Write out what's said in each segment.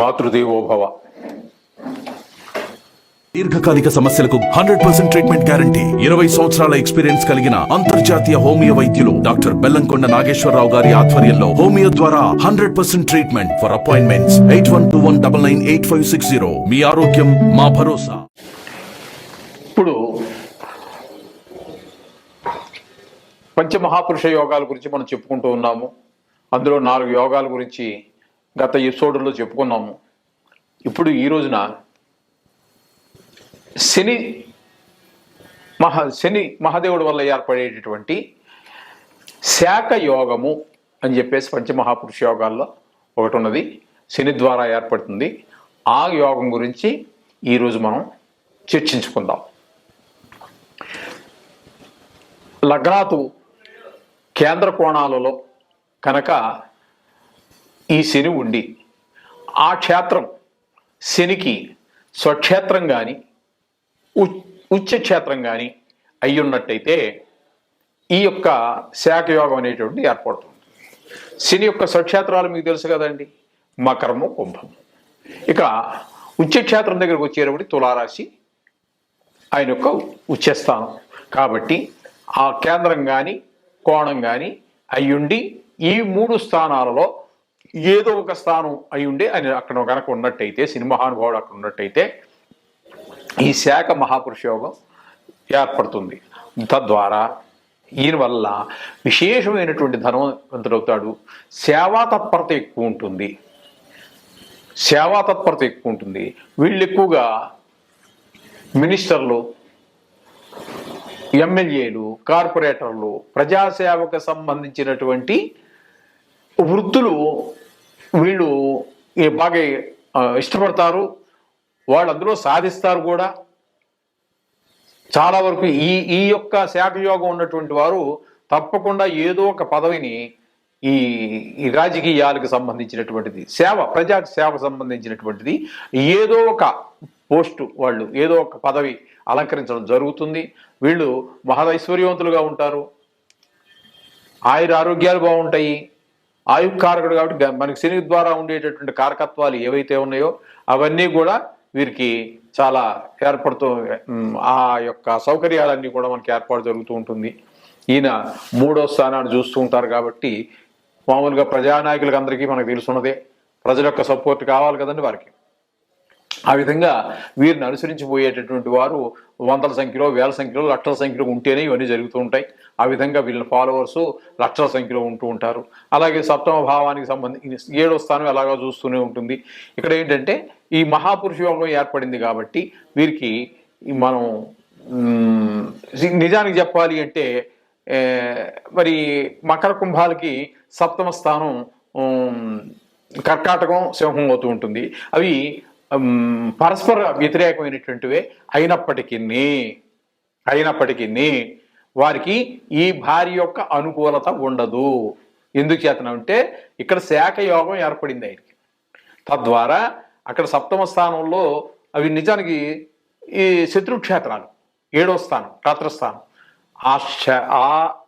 మాతృదేవోభవ. దీర్ఘకాలిక సమస్యలకు hundred percent treatment guarantee ఇరవై సంవత్సరాల ఎక్స్పీరియన్స్ కలిగిన అంతర్జాతీయ హోమియో వైద్యులు డాక్టర్ బెల్లంకొండ నాగేశ్వరరావు గారి ఆధ్వర్యంలో హోమియో ద్వారా hundred percent treatment for appointments. Eight one two one double nine eight five six zero. మీ ఆరోగ్యం మా భరోసా. ఇప్పుడు పంచమహాపురుష యోగాల గురించి మనం చెప్పుకుంటూ ఉన్నాము. అందులో నాలుగు యోగాల గురించి గత ఎపిసోడ్లో చెప్పుకున్నాము. ఇప్పుడు ఈ రోజున శని మహా శని మహాదేవుడి వల్ల ఏర్పడేటటువంటి శాఖ యోగము అని చెప్పేసి పంచమహాపురుష యోగాల్లో ఒకటి ఉన్నది శని ద్వారా ఏర్పడుతుంది. ఆ యోగం గురించి ఈరోజు మనం చర్చించుకుందాం. లగ్నాతు కేంద్ర కోణాలలో కనుక ఈ శని ఉండి ఆ క్షేత్రం శనికి స్వక్షేత్రం కానీ ఉచ్చ క్షేత్రం కానీ అయ్యున్నట్టయితే ఈ యొక్క శాఖయోగం అనేటువంటి ఏర్పడుతుంది. శని యొక్క స్వక్షేత్రాలు మీకు తెలుసు కదండి మకరము కుంభం ఇక ఉచ్చక్షేత్రం దగ్గరకు వచ్చేటప్పుడు తులారాశి ఆయన యొక్క ఉచ్చస్థానం. కాబట్టి ఆ కేంద్రం కానీ కోణం కానీ అయ్యుండి ఈ మూడు స్థానాలలో ఏదో ఒక స్థానం అయి ఉండే ఆయన అక్కడ కనుక ఉన్నట్టయితే సినిమహానుభావుడు అక్కడ ఉన్నట్టయితే ఈ శాఖ మహాపురుష యోగం ఏర్పడుతుంది. తద్వారా ఈయన వల్ల విశేషమైనటువంటి ధనవంతుడవుతాడు సేవా తత్పరత ఎక్కువ ఉంటుంది. సేవా తత్పరత ఎక్కువ ఉంటుంది. వీళ్ళు ఎక్కువగా మినిస్టర్లు ఎమ్మెల్యేలు కార్పొరేటర్లు ప్రజాసేవకు సంబంధించినటువంటి వృత్తులు వీళ్ళు బాగా ఇష్టపడతారు వాళ్ళు అందులో సాధిస్తారు కూడా. చాలా వరకు ఈ ఈ యొక్క శాఖయోగం ఉన్నటువంటి వారు తప్పకుండా ఏదో ఒక పదవిని ఈ ఈ రాజకీయాలకు సంబంధించినటువంటిది సేవ ప్రజా సేవ సంబంధించినటువంటిది ఏదో ఒక పోస్టు వాళ్ళు ఏదో ఒక పదవి అలంకరించడం జరుగుతుంది. వీళ్ళు మహదైశ్వర్యవంతులుగా ఉంటారు. ఆయుర ఆరోగ్యాలు బాగుంటాయి. ఆయుకారకుడు కాబట్టి మనకి శని ద్వారా ఉండేటటువంటి కారకత్వాలు ఏవైతే ఉన్నాయో అవన్నీ కూడా వీరికి చాలా ఏర్పడుతూ ఆ యొక్క సౌకర్యాలన్నీ కూడా మనకి ఏర్పాటు జరుగుతూ ఉంటుంది. ఈయన మూడో స్థానాన్ని చూస్తూ ఉంటారు కాబట్టి మామూలుగా ప్రజానాయకులకు అందరికీ మనకు తెలుసున్నదే. ప్రజల యొక్క సపోర్ట్ కావాలి కదండి వారికి. ఆ విధంగా వీరిని అనుసరించిపోయేటటువంటి వారు వందల సంఖ్యలో వేల సంఖ్యలో లక్షల సంఖ్యలో ఉంటేనే ఇవన్నీ జరుగుతూ ఉంటాయి. ఆ విధంగా వీళ్ళ ఫాలోవర్స్ లక్షల సంఖ్యలో ఉంటూ ఉంటారు. అలాగే సప్తమ భావానికి సంబంధించి ఏడో స్థానం ఎలాగో చూస్తూనే ఉంటుంది. ఇక్కడ ఏంటంటే ఈ మహాపురుష యోగం ఏర్పడింది కాబట్టి వీరికి మనం నిజానికి చెప్పాలి అంటే మరి మకర కుంభాలకి సప్తమ స్థానం కర్కాటకం సింహం అవుతూ ఉంటుంది. అవి పరస్పర వ్యతిరేకమైనటువంటివే అయినప్పటికీ అయినప్పటికీ వారికి ఈ భార్య యొక్క అనుకూలత ఉండదు. ఎందుకు చేతనంటే ఇక్కడ శాఖ యోగం ఏర్పడింది ఆయనకి. తద్వారా అక్కడ సప్తమ స్థానంలో అవి నిజానికి ఈ శత్రుక్షేత్రాలు ఏడో స్థానం రాత్రస్థానం ఆ శ-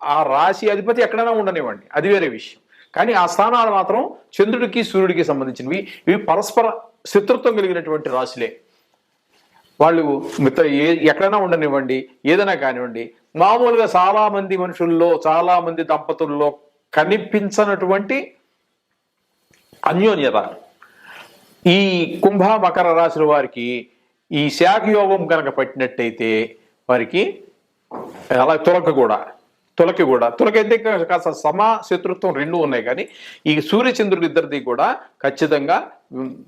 ఆ రాశి అధిపతి ఎక్కడైనా ఉండనివ్వండి అది వేరే విషయం. కానీ ఆ స్థానాలు మాత్రం చంద్రుడికి సూర్యుడికి సంబంధించినవి. ఇవి పరస్పర శత్రుత్వం కలిగినటువంటి రాశులే. వాళ్ళు మిత్ర ఏ ఎక్కడైనా ఉండనివ్వండి ఏదైనా కానివ్వండి మామూలుగా చాలామంది మనుషుల్లో చాలామంది దంపతుల్లో కనిపించనటువంటి అన్యోన్యత. ఈ కుంభ మకర రాశుల వారికి ఈ శాఖ యోగం కనుక పట్టినట్టయితే వారికి అలా తులక కూడా తులకి కూడా. తులకి అయితే కాస్త సమా శత్రుత్వం రెండు ఉన్నాయి కానీ ఈ సూర్యచంద్రుడు ఇద్దరిది కూడా ఖచ్చితంగా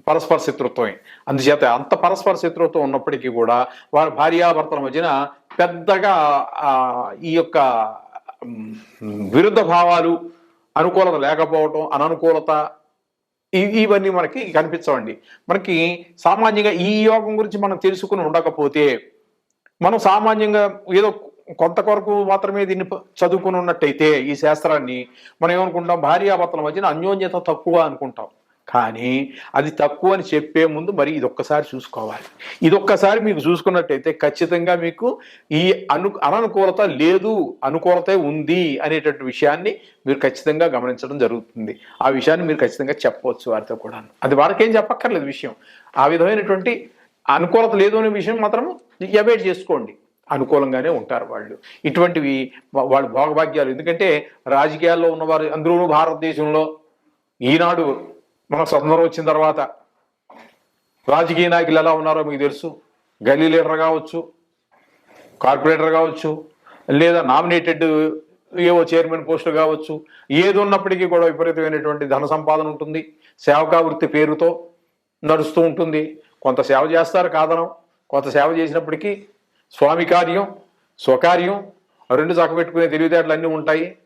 పరస్పర శత్రుత్వమే. అందుచేత అంత పరస్పర శత్రుత్వం ఉన్నప్పటికీ కూడా వారి భార్యాభర్తల మధ్యన పెద్దగా ఈ యొక్క విరుద్ధ భావాలు అనుకూలత లేకపోవటం అననుకూలత ఇవన్నీ మనకి కనిపించవండి. మనకి సామాన్యంగా ఈ యోగం గురించి మనం తెలుసుకుని ఉండకపోతే మనం సామాన్యంగా ఏదో కొంత కొరకు మాత్రమే దీన్ని చదువుకుని ఉన్నట్టయితే ఈ శాస్త్రాన్ని మనం ఏమనుకుంటాం? భార్యాభర్తల మధ్యన అన్యోన్యత తక్కువ అనుకుంటాం. కానీ అది తక్కువ అని చెప్పే ముందు మరి ఇది ఒక్కసారి చూసుకోవాలి. ఇది ఒక్కసారి మీకు చూసుకున్నట్టయితే ఖచ్చితంగా మీకు ఈ అను అననుకూలత లేదు అనుకూలత ఉంది అనేటటువంటి విషయాన్ని మీరు ఖచ్చితంగా గమనించడం జరుగుతుంది. ఆ విషయాన్ని మీరు ఖచ్చితంగా చెప్పవచ్చు వారితో కూడా అది వారికేం చెప్పక్కర్లేదు విషయం. ఆ విధమైనటువంటి అనుకూలత లేదు అనే విషయం మాత్రం అవాయిడ్ చేసుకోండి. అనుకూలంగానే ఉంటారు వాళ్ళు. ఇటువంటివి వాళ్ళ భోగభాగ్యాలు. ఎందుకంటే రాజకీయాల్లో ఉన్నవారు అందరూ భారతదేశంలో ఈనాడు మన స్వతంత్రం వచ్చిన తర్వాత రాజకీయ నాయకులు ఎలా ఉన్నారో మీకు తెలుసు. గల్లీ లీడర్ కావచ్చు కార్పొరేటర్ కావచ్చు లేదా నామినేటెడ్ ఏవో చైర్మన్ పోస్టులు కావచ్చు. ఏది ఉన్నప్పటికీ కూడా విపరీతమైనటువంటి ధన సంపాదన ఉంటుంది. సేవకావృత్తి పేరుతో నడుస్తూ ఉంటుంది. కొంత సేవ చేస్తారు కాదనం. కొంత సేవ చేసినప్పటికీ స్వామి కార్యం స్వకార్యం రెండు చక్కబెట్టుకునే తెలివితేటలు అన్నీ ఉంటాయి.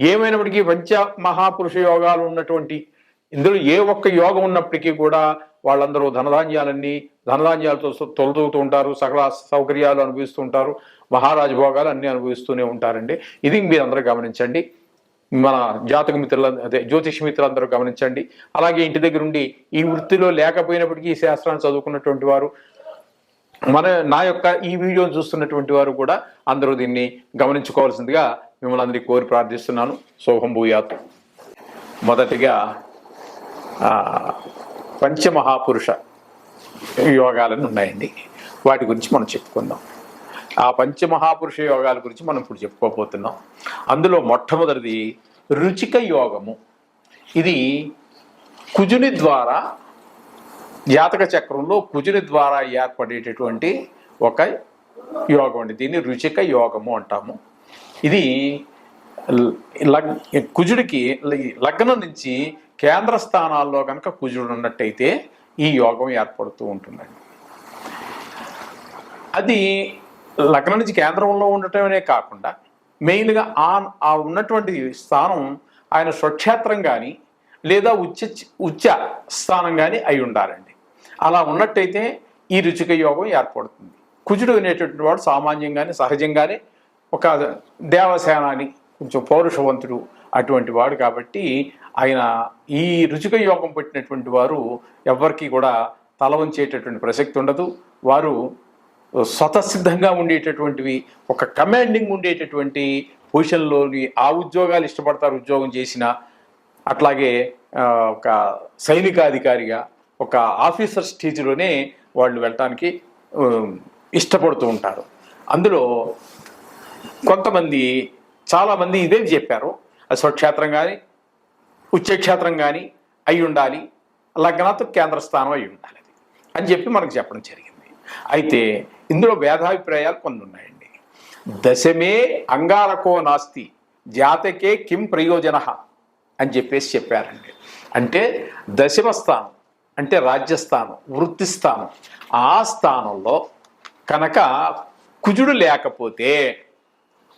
ఏమైనప్పటికీ పంచ మహాపురుష యోగాలు ఉన్నటువంటి ఇందులో ఏ ఒక్క యోగం ఉన్నప్పటికీ కూడా వాళ్ళందరూ ధనధాన్యాలన్నీ ధనధాన్యాలతో సొ- తొలతూగుతూ ఉంటారు సకల సౌకర్యాలు అనుభవిస్తూ ఉంటారు మహారాజ భోగాలు అన్నీ అనుభవిస్తూనే ఉంటారండి. ఇది మీరందరూ గమనించండి. మన జాతక మిత్రుల అదే జ్యోతిష్ మిత్రులందరూ గమనించండి. అలాగే ఇంటి దగ్గరుండి ఈ వృత్తిలో లేకపోయినప్పటికీ ఈ శాస్త్రాన్ని చదువుకున్నటువంటి వారు మన నా యొక్క ఈ వీడియోని చూస్తున్నటువంటి వారు కూడా అందరూ దీన్ని గమనించుకోవాల్సిందిగా మిమ్మల్ని అందరికీ కోరి ప్రార్థిస్తున్నాను. శోభం భూయాత్. మొదటిగా పంచమహాపురుష యోగాలను ఉన్నాయండి. వాటి గురించి మనం చెప్పుకుందాం. ఆ పంచమహాపురుష యోగాల గురించి మనం ఇప్పుడు చెప్పుకోబోతున్నాం. అందులో మొట్టమొదటిది రుచిక యోగము. ఇది కుజుని ద్వారా జాతక చక్రంలో కుజుని ద్వారా ఏర్పడేటటువంటి ఒక యోగం అండి. దీన్ని రుచిక యోగము అంటాము. ఇది లగ్ కుజుడికి లగ్నం నుంచి కేంద్ర స్థానాల్లో కనుక కుజుడు ఉన్నట్టయితే ఈ యోగం ఏర్పడుతూ ఉంటుందండి. అది లగ్నం నుంచి కేంద్రంలో ఉండటమే కాకుండా మెయిన్గా ఆ ఆ ఉన్నటువంటి స్థానం ఆయన స్వక్షేత్రం కానీ లేదా ఉచ్చ ఉచ్చ స్థానం కానీ అయి ఉండాలండి. అలా ఉన్నట్టయితే ఈ రుచిక యోగం ఏర్పడుతుంది. కుజుడు అనేటటువంటి వాడు సామాన్యంగానే సహజంగానే ఒక దేవసేనాని కొంచెం పౌరుషవంతుడు అటువంటి వాడు కాబట్టి ఆయన ఈ రుచిక యోగం పెట్టినటువంటి వారు ఎవరికి కూడా తల వంచేటటువంటి ప్రసక్తి ఉండదు. వారు స్వతసిద్ధంగా ఉండేటటువంటివి ఒక కమాండింగ్ ఉండేటటువంటి పొజిషన్లోని ఆ ఉద్యోగాలు ఇష్టపడతారు ఉద్యోగం చేసిన. అట్లాగే ఒక సైనికాధికారిగా ఒక ఆఫీసర్ స్టేజ్లోనే వాళ్ళు వెళ్ళటానికి ఇష్టపడుతూ ఉంటారు. అందులో కొంతమంది చాలామంది ఇదే చెప్పారు. అది స్వక్షేత్రం కానీ ఉచ్చక్షేత్రం కానీ అయి ఉండాలి. లగ్నాత్ కేంద్ర స్థానం అయి ఉండాలి అది అని చెప్పి మనకు చెప్పడం జరిగింది. అయితే ఇందులో భేదాభిప్రాయాలు కొన్ని ఉన్నాయండి. దశమే అంగారకో నాస్తి జాతకే కిం ప్రయోజన అని చెప్పేసి చెప్పారండి. అంటే దశమ స్థానం అంటే రాజ్యస్థానం వృత్తి స్థానం ఆ స్థానంలో కనుక కుజుడు లేకపోతే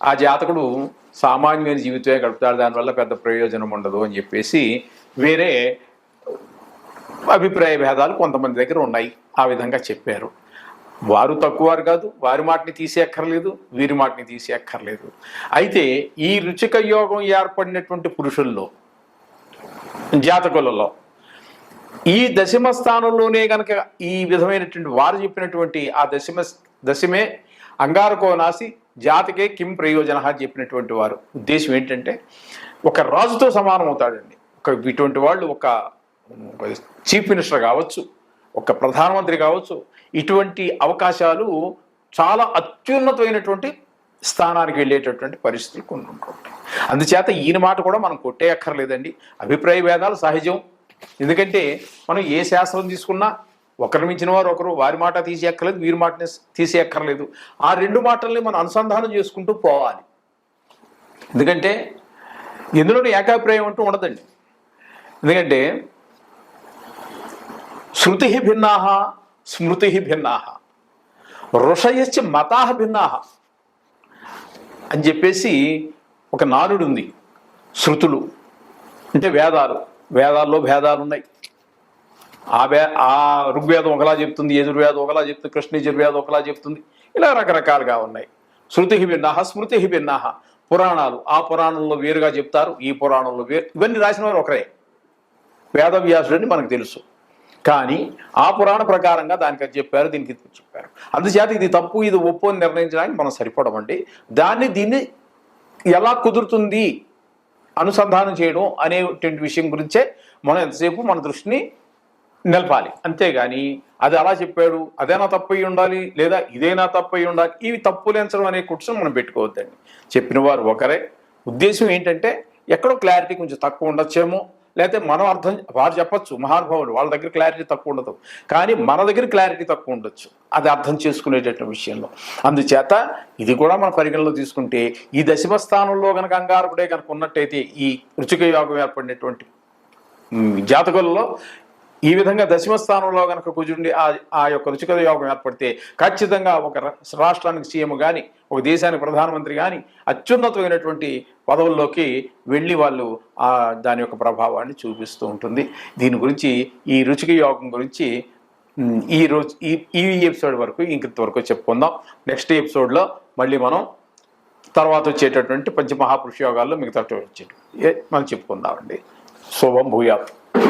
ఆ జాతకుడు సామాన్యమైన జీవితమే గడుపుతాడు. దానివల్ల పెద్ద ప్రయోజనం ఉండదు అని చెప్పేసి వేరే అభిప్రాయ భేదాలు కొంతమంది దగ్గర ఉన్నాయి. ఆ విధంగా చెప్పారు. వారు తక్కువారు కాదు. వారి మాటని తీసేయక్కర్లేదు. వీరి మాటని తీసేయక్కర్లేదు. అయితే ఈ రుచిక యోగం ఏర్పడినటువంటి పురుషుల్లో జాతకులలో ఈ దశమ స్థానంలోనే గనక ఈ విధమైనటువంటి వారు చెప్పినటువంటి ఆ దశమ దశమే అంగారకో నాసి జాతికే కిం ప్రయోజన అని చెప్పినటువంటి వారు. ఉద్దేశం ఏంటంటే ఒక రాజుతో సమానం అవుతాడండి. ఒక ఇటువంటి వాళ్ళు ఒక చీఫ్ మినిస్టర్ కావచ్చు ఒక ప్రధానమంత్రి కావచ్చు ఇటువంటి అవకాశాలు చాలా అత్యున్నతమైనటువంటి స్థానానికి వెళ్ళేటటువంటి పరిస్థితులు కొన్ని ఉంటుంటాయి అందుచేత ఈయన మాట కూడా మనం కొట్టేయక్కర్లేదండి అభిప్రాయ భేదాలు సహజం. ఎందుకంటే మనం ఏ శాస్త్రం తీసుకున్నా ఒకరి మించిన వారు ఒకరు వారి మాట తీసేయక్కర్లేదు వీరి మాటని తీసేయక్కర్లేదు. ఆ రెండు మాటల్ని మనం అనుసంధానం చేసుకుంటూ పోవాలి. ఎందుకంటే ఎందులోనూ ఏకాభిప్రాయం అంటూ ఉండదండి. ఎందుకంటే శృతి భిన్నా స్మృతి భిన్నా ఋషయశ్చ మతా భిన్నా అని చెప్పేసి ఒక నానుడు ఉంది శృతులు అంటే వేదాలు. వేదాల్లో భేదాలు ఉన్నాయి ఆ వే ఆ ఋగ్వేదం ఒకలా చెప్తుంది యజుర్వేదం ఒకలా చెప్తుంది కృష్ణ యజుర్వేదం ఒకలా చెప్తుంది. ఇలా రకరకాలుగా ఉన్నాయి. శృతి భిన్నాహ స్మృతి భిన్నాహ పురాణాలు ఆ పురాణంలో వేరుగా చెప్తారు ఈ పురాణంలో వేరు. ఇవన్నీ రాసిన వారు ఒకరే. వేదవ్యాసుడని మనకు తెలుసు. కానీ ఆ పురాణ ప్రకారంగా దానికి అది చెప్పారు దీనికి చెప్పారు. అందుచేత ఇది తప్పు ఇది ఒప్పు అని నిర్ణయించడానికి మనం సరిపడమండి. దాన్ని దీన్ని ఎలా కుదురుతుంది? అనుసంధానం చేయడం అనేటువంటి విషయం గురించే మనం ఎంతసేపు మన దృష్టిని నిలపాలి. అంతేగాని అది అలా చెప్పాడు అదేనా తప్పు అయి ఉండాలి లేదా ఇదేనా తప్పు అయి ఉండాలి ఇవి తప్పు లేంచడం అనే కుట్సం మనం పెట్టుకోవద్దండి. చెప్పిన వారు ఒకరే. ఉద్దేశం ఏంటంటే ఎక్కడో క్లారిటీ కొంచెం తక్కువ ఉండొచ్చేమో లేకపోతే మనం అర్థం వారు చెప్పొచ్చు మహానుభావులు వాళ్ళ దగ్గర క్లారిటీ తక్కువ ఉండదు. కానీ మన దగ్గర క్లారిటీ తక్కువ ఉండొచ్చు. అది అర్థం చేసుకునేటటువంటి విషయంలో. అందుచేత ఇది కూడా మనం పరిగణలో తీసుకుంటే ఈ దశమ స్థానంలో కనుక అంగారకుడే కనుక ఉన్నట్టయితే ఈ రుచిక యోగం ఏర్పడినటువంటి జాతకులలో ఈ విధంగా దశమ స్థానంలో కనుక కుజుండి ఆ ఆ యొక్క రుచికర యోగం ఏర్పడితే ఖచ్చితంగా ఒక రా- రాష్ట్రానికి సీఎం కానీ ఒక దేశానికి ప్రధానమంత్రి కానీ అత్యున్నతమైనటువంటి పదవుల్లోకి వెళ్ళి వాళ్ళు దాని యొక్క ప్రభావాన్ని చూపిస్తూ ఉంటుంది. దీని గురించి ఈ రుచిక యోగం గురించి ఈ రోజు ఈ ఈ ఎపిసోడ్ వరకు ఇంతవరకు చెప్పుకుందాం. నెక్స్ట్ ఎపిసోడ్లో మళ్ళీ మనం తర్వాత వచ్చేటటువంటి పంచమహాపురుష యోగాల్లో మిగతా వచ్చేటి మనం చెప్పుకుందామండి. శుభం భూయాత్.